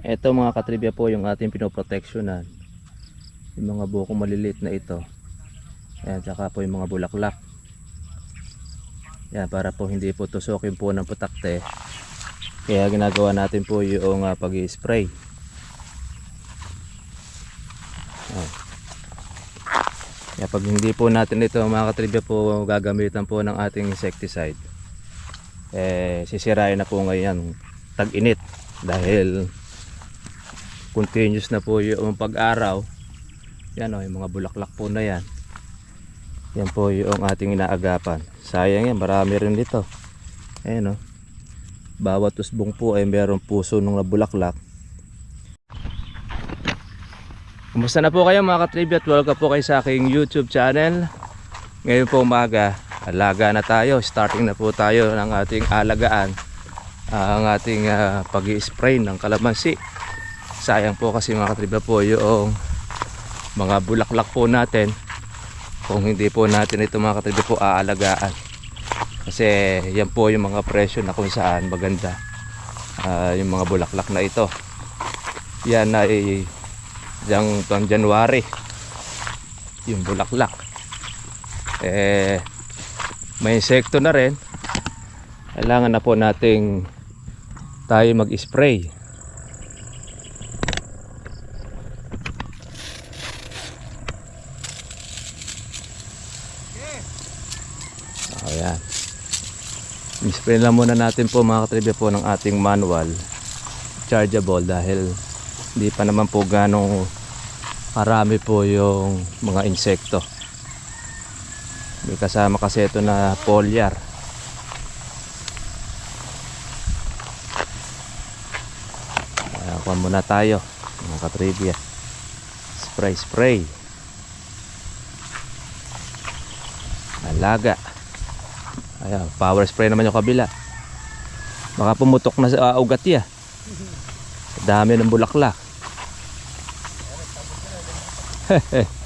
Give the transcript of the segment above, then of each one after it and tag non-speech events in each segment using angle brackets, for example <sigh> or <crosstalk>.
Ito mga katribya po yung ating pinoproteksyonan. Yung mga bukong maliliit na ito. Ayan, tsaka po yung mga bulaklak. Yan, para po hindi po tusukin po ng putakte. Kaya ginagawa natin po yung uh, pag spray Kaya pag hindi po natin ito mga katribya po gagamitan po ng ating insecticide. Eh, sisirain na po ngayon tag-init dahil continuous na po yung pag-araw. Yan o yung mga bulaklak po na yan. Yan po yung ating inaagapan. Sayang yan marami rin dito. Ayan o bawat usbong po ay mayroong puso ng bulaklak Kumusta na po kayo mga katribya at welcome po kayo sa aking YouTube channel. Ngayon po umaga alaga na tayo. Starting na po tayo ng ating alagaan ah, ang ating uh, pag spray ng kalamansi sayang po kasi mga katribya po yung mga bulaklak po natin. Kung hindi po natin ito mga katribya po aalagaan. Kasi yan po yung mga presyo na kung saan maganda Ah, yung mga bulaklak na ito. Yan ay yung tuwang January yung bulaklak. Eh may insekto na rin. Kailangan na po nating tayo mag-spray Ayan. I-spray lang muna natin po mga katribya po ng ating manual chargeable dahil hindi pa naman po ganong marami po yung mga insekto. May kasama kasi ito na. Ayan, kuha muna tayo mga katribya. Spray, spray. Alaga. Ayan, power spray naman yung kabila. Baka pumutok na sa uh, ugat ya. Dami ng bulaklak. <laughs>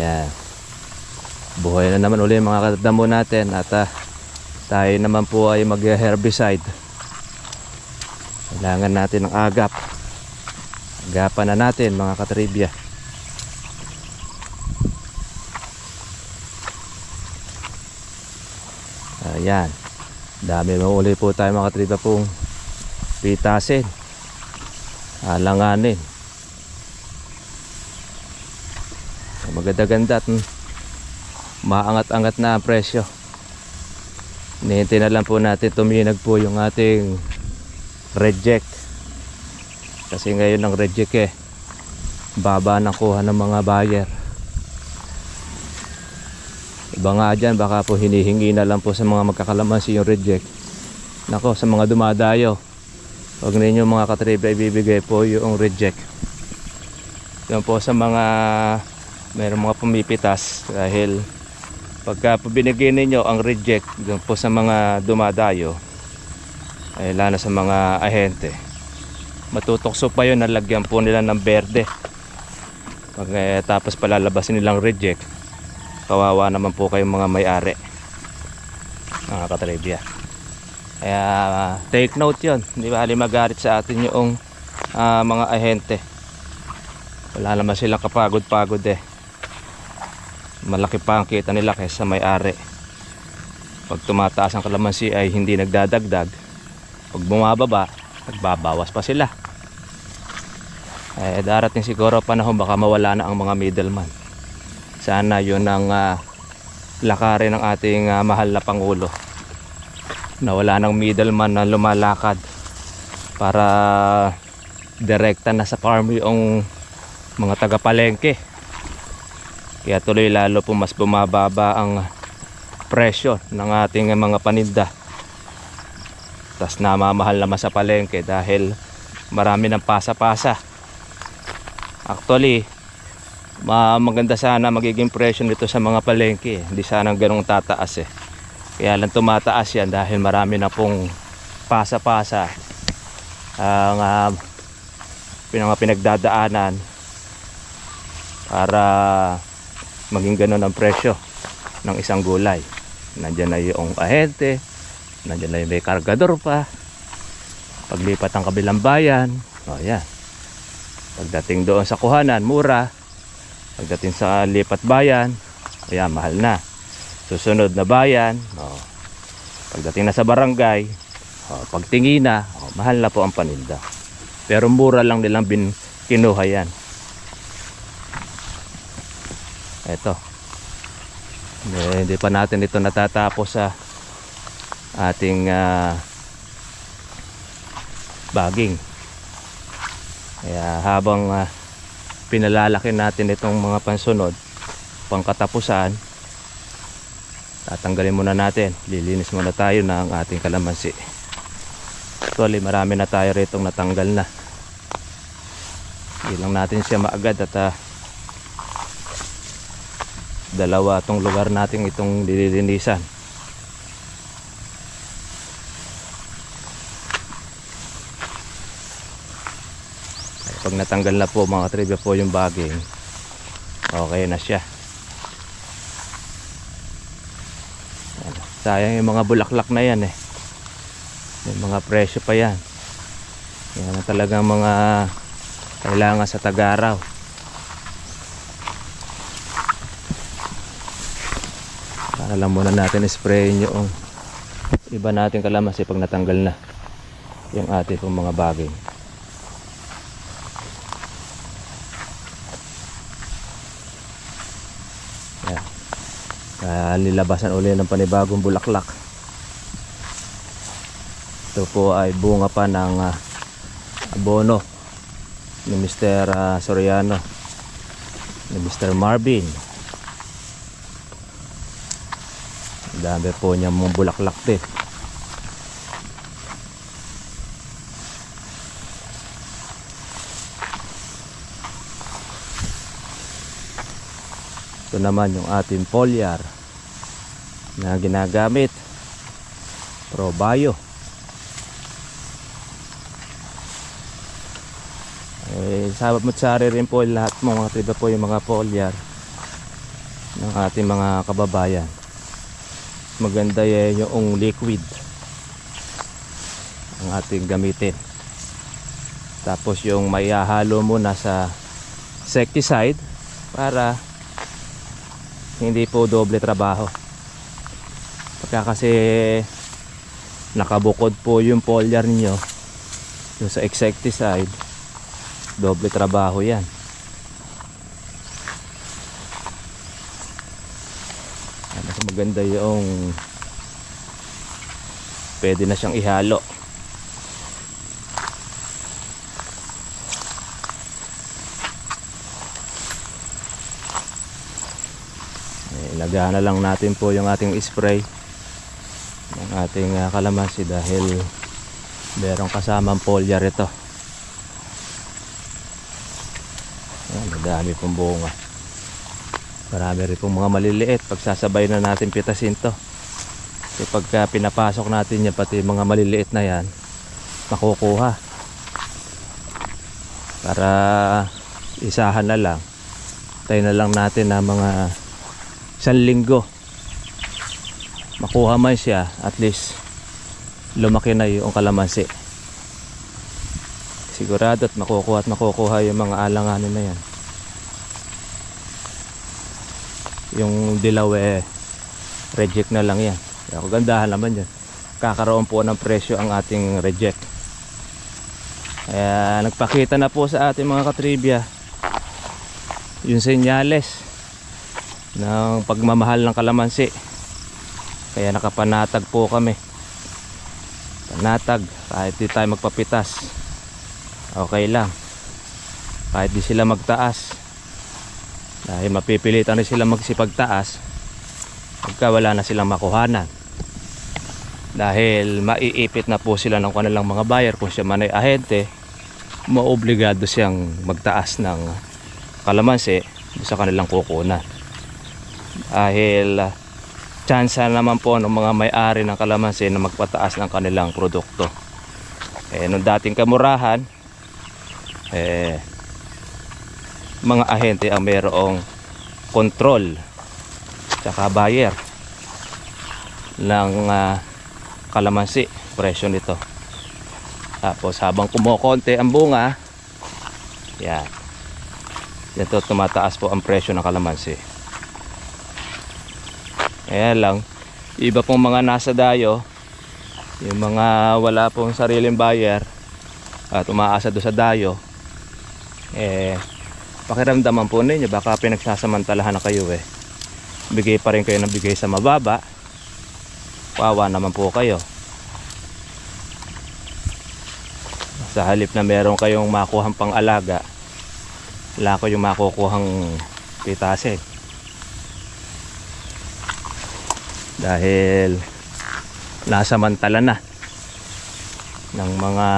Yan. Buhay na naman uli mga kadamo natin at ah, tayo naman po ay mag-herbicide. Kailangan natin ng agap. Agapan na natin mga katribya. Ayan. Dami mo uli po tayo mga katribya pong pitasin. Alanganin. Maganda-ganda at maangat-angat na ang presyo. Nihintay na lang po natin tuminag po yung ating reject. Kasi ngayon ang reject eh. Baba ng kuha ng mga buyer. Iba nga dyan, baka po hinihingi na lang po sa mga magkakalamansi yung reject. Nako, sa mga dumadayo. Huwag ninyo mga katribe ibibigay po yung reject. Yan po sa mga mayroong mga pumipitas dahil pagka po binigay ninyo ang reject doon po sa mga dumadayo ay lalo sa mga ahente matutokso pa yun nalagyan po nila ng berde pag eh, tapos palalabasin nilang reject kawawa naman po kayong mga may-ari mga katribya. Kaya take note yun. Hindi ba magalit sa atin yung ah, mga ahente. Wala naman silang kapagod-pagod eh. Malaki pa ang kita nila kaysa may-ari. Pag tumataas ang kalamansi ay hindi nagdadagdag. Pag bumababa nagbabawas pa sila. Eh darating siguro panahon baka mawala na ang mga middleman sana yun ang uh, lakarin ng ating ah, mahal na Pangulo. Na wala ng middleman na lumalakad para direkta na sa farm yung mga taga-palengke. Kaya tuloy lalo po mas bumababa ang presyo ng ating mga paninda. Tas namamahal naman sa palengke dahil marami ng pasa-pasa. Actually ma maganda sana magiging presyo nito sa mga palengke hindi sana ganong tataas eh kaya lang tumataas yan dahil marami na pong pasa-pasa ang uh, mga pinagdadaanan para maging ganun ang presyo ng isang gulay nandyan na yung ahente nandyan na yung may kargador pa Paglipat ng kabilang bayan, o yan. Pagdating doon sa kuhanan, mura. Pagdating sa lipat bayan, ayan, mahal na. Susunod na bayan, o. Pagdating na sa barangay, o, pagtingin na, o, mahal na po ang paninda. Pero mura lang nilang bin, kinuha yan. Eto. Eh, hindi pa natin ito natatapos sa ating ah, baging. Kaya habang ah, pinalalaki natin itong mga pansunod, pangkatapusan, tatanggalin muna natin. Lilinis muna tayo ng ating kalamansi. Actually, marami na tayo rito natanggal na. Hindi lang natin siya maagad at ah, dalawa tong lugar natin itong dililinisan. Natanggal na po mga trivia po yung baging, okay na siya. Ayan. Sayang yung mga bulaklak na yan eh. May mga presyo pa yan. Yan ang talagang mga kailangan sa tagaraw. Para lang muna natin sprayin yung iba natin kalamansi pag natanggal na yung ating mga bagay. Yan. Nilabasan uli ng panibagong bulaklak. Ito po ay bunga pa ng ah, abono ni Mr. ah, Soriano ni Mr. Marvin. Dami po niya mga bulaklak din. Ito naman yung ating foliar na ginagamit. Probayo. Eh, sabat mo tsari rin po lahat mo mga tiba po yung mga foliar ng ating mga kababayan maganda eh, yung liquid ang ating gamitin tapos yung may halo muna sa insecticide para hindi po doble trabaho pagka kasi nakabukod po yung foliar niyo yung sa insecticide doble trabaho yan. Mas maganda yung pwede na siyang ihalo. Eh, ilagahan na lang natin po yung ating spray ng ating ah, kalamansi dahil merong kasamang foliar ito Ayan, madami pong bunga Marami rin pong mga maliliit. Pagsasabay na natin pitasin to. Kasi pagka pinapasok natin yan, pati mga maliliit na yan, makukuha. Para isahan na lang. Tayo na lang natin na mga isang linggo. Makuha man siya, at least lumaki na yung kalamansi. Sigurado at makukuha at makukuha yung mga alanganin na yan. yung dilaw eh reject na lang yan kagandahan naman yan kakaroon po ng presyo ang ating reject kaya nagpakita na po sa ating mga katribya yung senyales ng pagmamahal ng kalamansi kaya nakapanatag po kami. Panatag kahit di tayo magpapitas. Okay lang. Kahit di sila magtaas. Dahil mapipilitan na sila magsipagtaas pagka wala na silang makuhanan. Dahil maiipit na po sila ng kanilang mga buyer kung siya man ay ahente maobligado siyang magtaas ng kalamansi sa kanilang kukunan. Dahil uh, tsansa naman po ng mga may-ari ng kalamansi na magpataas ng kanilang produkto eh nung dating kamurahan eh mga ahente ang mayroong control tsaka buyer ng ah, kalamansi presyo nito Tapos habang kumukonti ang bunga, yan. Dito tumataas po ang presyo ng kalamansi. Kaya lang, iba pong mga nasa dayo, yung mga wala pong sariling buyer at umaasa doon sa dayo, eh, pakiramdaman po ninyo, baka pinagsasamantalahan na kayo eh. Bigay pa rin kayo ng bigay sa mababa, Wawa naman po kayo. Sa halip na meron kayong makuhang pang-alaga, wala ko yung makukuhang pitasin. Dahil nasa mantala na ng mga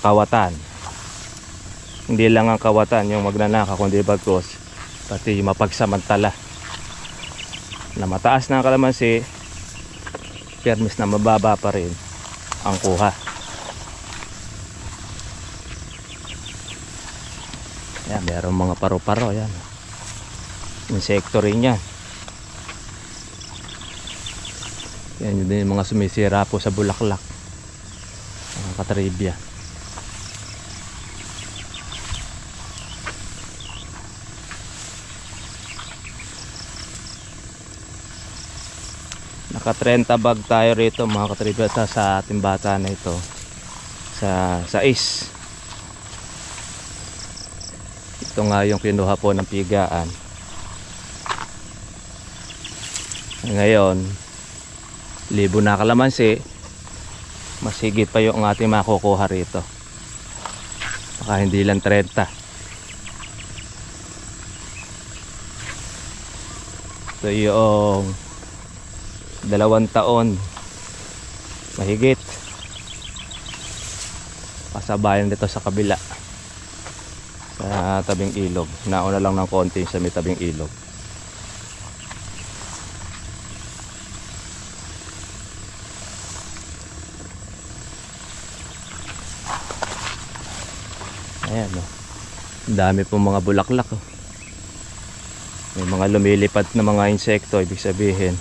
kawatan. Hindi lang ang kawatan yung magnanaka kundi bagkos pati mapagsamantala na mataas na ang kalamansi permis na mababa pa rin ang kuha. Yan, meron mga paro-paro yan. Insekto rin yan. Yan yun din yung mga sumisira po sa bulaklak. Mga katribya. Naka 30 bag tayo rito mga katribya sa, sa ating bata na ito. Sa, sa is. Ito nga yung kinuha po ng pigaan. Ngayon, libo na kalamansi, mas higit pa yung ating makukuha rito. Baka hindi lang 30. Ito yung dalawang taon. Mahigit. Pasabayan dito sa kabila. Sa tabing ilog. Nauna lang ng konti sa may tabing ilog ayan o Ang dami pong mga bulaklak oh. may mga lumilipad na mga insekto ibig sabihin.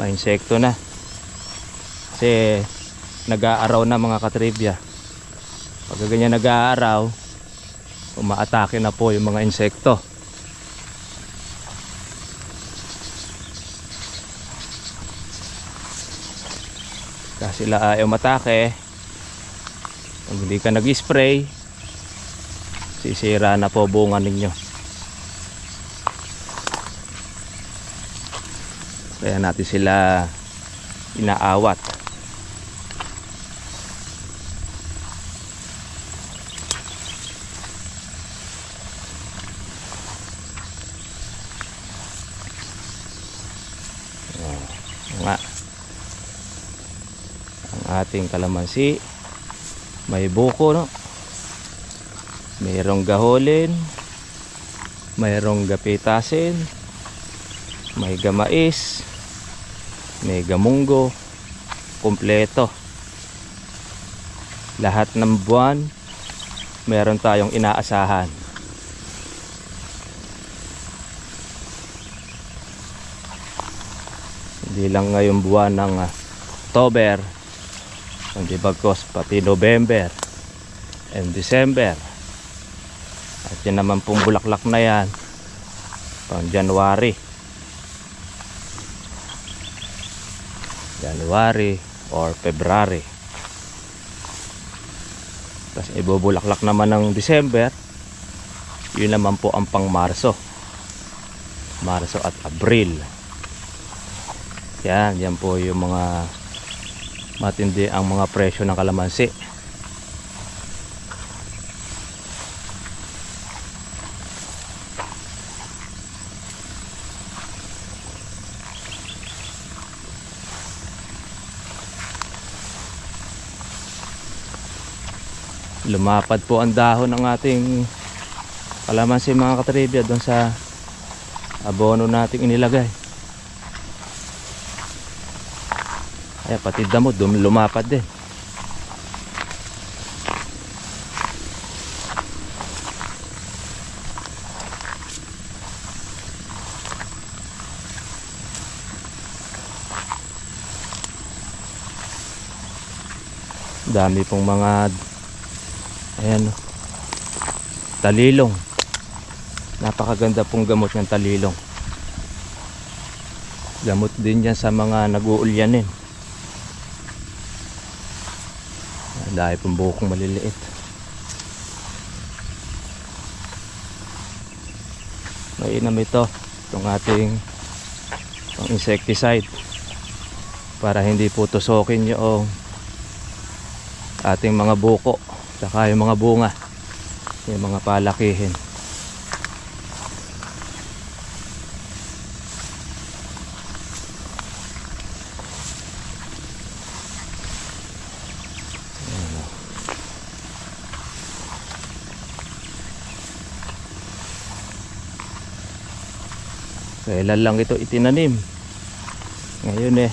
May insekto na. Kasi nag-aaraw na mga katribya. Pag ganyan nag-aaraw umaatake na po yung mga insekto. Kasi sila ayaw matake pag hindi ka nag-spray sisira na po bunga ninyo. Kaya natin sila inaawat. Nga. Ang ating kalamansi. May buko no mayroong gaholin mayroong gapitasin may gamais may gamunggo kumpleto. Lahat ng buwan meron tayong inaasahan. Hindi lang ngayong buwan ng ah, October kundi bagkos pati November and December at yan naman pong bulaklak na yan. Pang January. January or February. Tapos ibubulaklak naman ng December. Yun naman po ang pang Marso. Marso at Abril. Yan, yan po yung mga matindi ang mga presyo ng kalamansi lumapad po ang dahon ng ating kalamansi mga katribya doon sa abono nating inilagay. Ay pati damo dum lumapad din. Dami pong mga ayan oh, talilong. Napakaganda pong gamot ng talilong. Gamot din yan sa mga nag-uulyanin. Dahil pong bukong maliliit. Mainam ito. Itong ating pang insecticide. Para hindi po tusokin yung ating mga buko. Saka yung mga bunga. Yung mga palakihin. Kailan lang ito itinanim. Ngayon eh,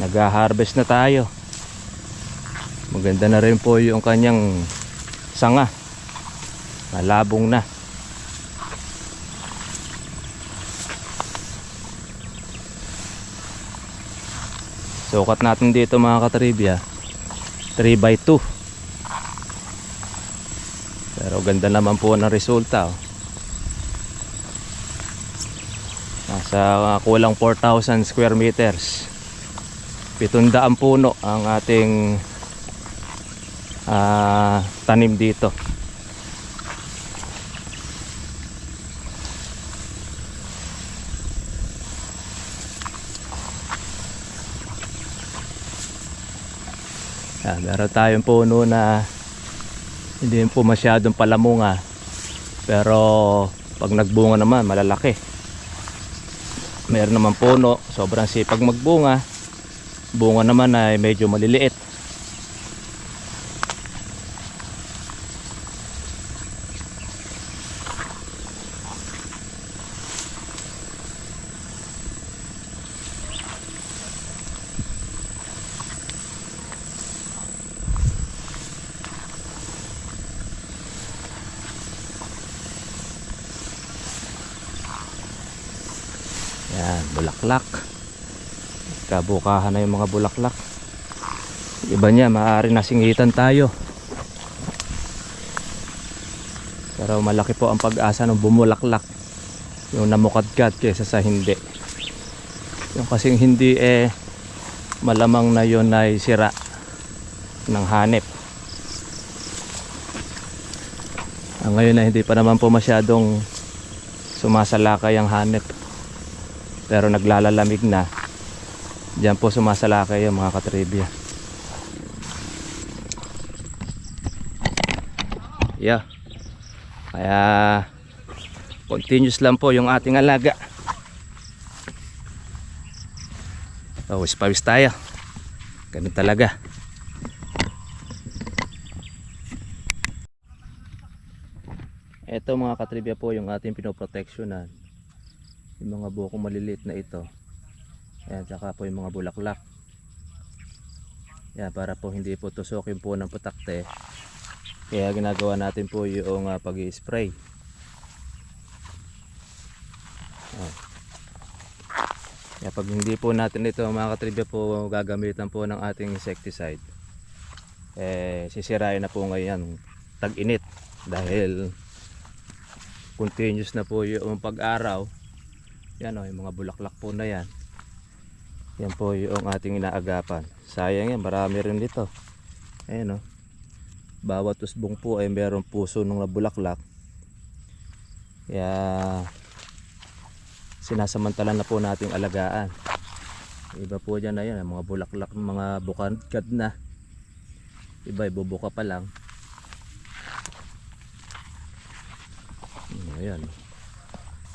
nag-harvest na tayo. Maganda na rin po yung kanyang sanga. Malabong na. Sukat natin dito mga katribya. 3 by 2 Pero ganda naman po ng resulta. Oh. Nasa uh, kulang 4,000 square meters. 700 puno ang ating ah, tanim dito. Yan, meron tayong puno na hindi po masyadong palamunga. Pero pag nagbunga naman malalaki. Meron naman puno sobrang sipag magbunga. Bunga naman ay medyo maliliit Yan, bulaklak. Kabukahan na yung mga bulaklak. Iba niya, maaari nasingitan tayo. Pero malaki po ang pag-asa ng bumulaklak. Yung namukadkad kaysa sa hindi. Yung kasing hindi eh malamang na yun ay sira ng hanep. Ah, ngayon na hindi pa naman po masyadong sumasalakay ang hanep pero naglalalamig na Diyan po sumasalakay yung mga katribya. Yeah. Kaya continuous lang po yung ating alaga. Pawis pawis tayo. Ganun talaga. Ito mga katribya po yung ating pinoproteksyonan. Yung mga buko maliliit na ito Ayan, tsaka po yung mga bulaklak. Yan, para po hindi po tusukin po ng putakte kaya ginagawa natin po yung uh, pag spray kaya pag hindi po natin ito mga katribya po gagamitan po ng ating insecticide eh sisirain na po ngayon tag init dahil continuous na po yung pag-araw. Yan o, yung mga bulaklak po na yan. Yan po yung ating inaagapan. Sayang yan, marami rin dito. Ayan o. Bawat usbong po ay merong puso ng bulaklak. Kaya sinasamantala na po nating alagaan. Iba po dyan na yan, mga bulaklak, mga bukadkad na. Iba, ibubuka pa lang. Ayan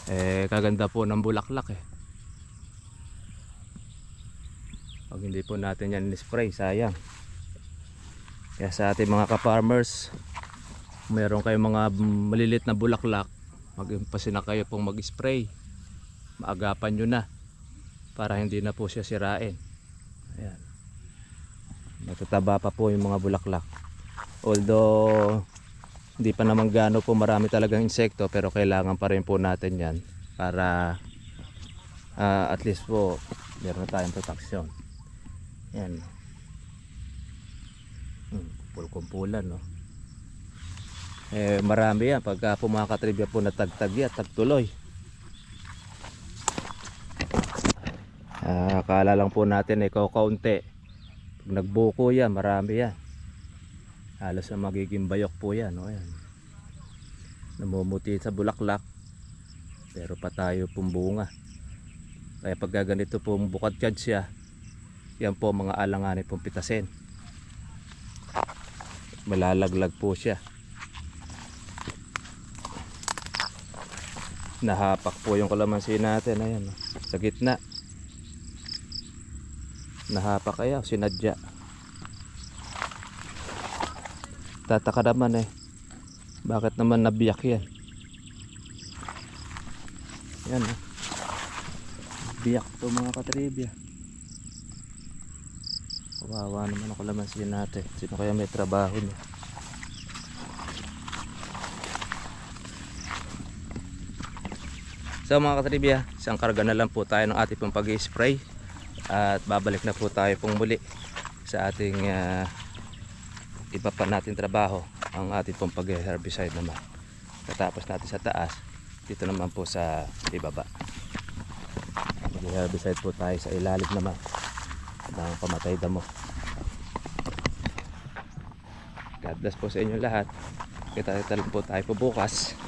eh kaganda po ng bulaklak eh pag hindi po natin yan spray sayang. Kaya sa ating mga ka-farmers mayroon kayong mga malilit na bulaklak mag-impasi na kayo pong mag-spray. Maagapan nyo na para hindi na po siya sirain. Ayan. Matataba pa po yung mga bulaklak. Although hindi pa naman gaano po marami talagang insekto pero kailangan pa rin po natin yan para ah, at least po meron na tayong protection yan pulkumpulan no. Eh marami yan pagka po mga katribya po natagtag yan, tagtuloy. Ah, akala lang po natin ikaw kaunti. Pag nagbuko yan, marami yan. Halos na magiging bayok po yan. No? Ayan. Namumuti sa bulaklak. Pero pa tayo pong bunga. Kaya pag ganito pong bukad siya, yan po mga alanganin pong pitasin. Malalaglag po siya. Nahapak po yung kalamansi natin. Ayan, no? sa gitna. Nahapak kaya, sinadya. Tataka naman eh. Bakit naman nabiyak yan? Yan eh. Biyak to mga katribya. Kawawa naman ako laman siya natin. Sino kaya may trabaho niya? So mga katribya, isang karga na lang po tayo ng ating pong pag-spray at babalik na po tayo pong muli sa ating ah, iba pa natin trabaho ang ating pong pag-herbicide naman katapos natin sa taas dito naman po sa ibaba mag-herbicide po tayo sa ilalim naman ng pamatay damo. God bless po sa inyo lahat. Kita-kita lang po tayo po bukas